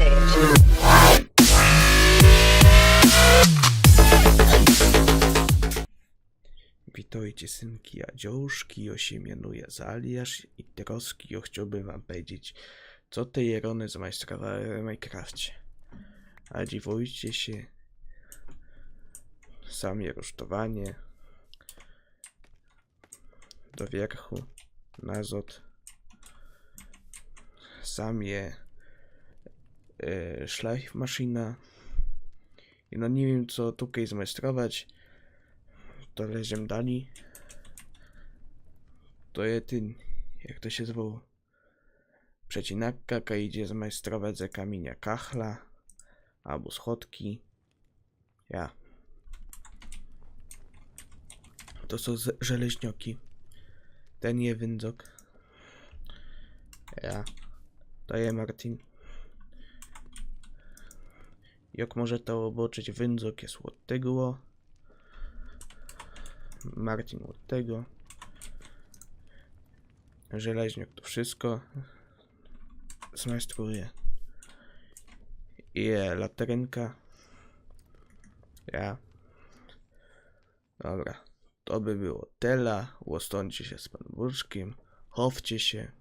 stage. Witajcie synki Jadziołszki, osiemienuje Zaliasz i troski, chciałbym wam powiedzieć, co te jerony zmajstrowały w Minecrafcie. A dziwujcie się, sami rusztowanie, do wierchu, nazot, sam je e, i no nie wiem co tutaj zmajstrować, to leżem dali. To je ten, jak to się zwał? Przecinakka, idzie zmajstrować ze kamienia kachla, albo schodki. Ja. To są żeleźnioki. Ten je wędzok. Ja. To je Martin. Jak może to oboczyć wędzok jest od tego. Marcin od tego. To wszystko zmajstruje. I latrenka. Ja. Dobra. To by było tela. Łostącie się z Panem Buczkiem. Chowcie się.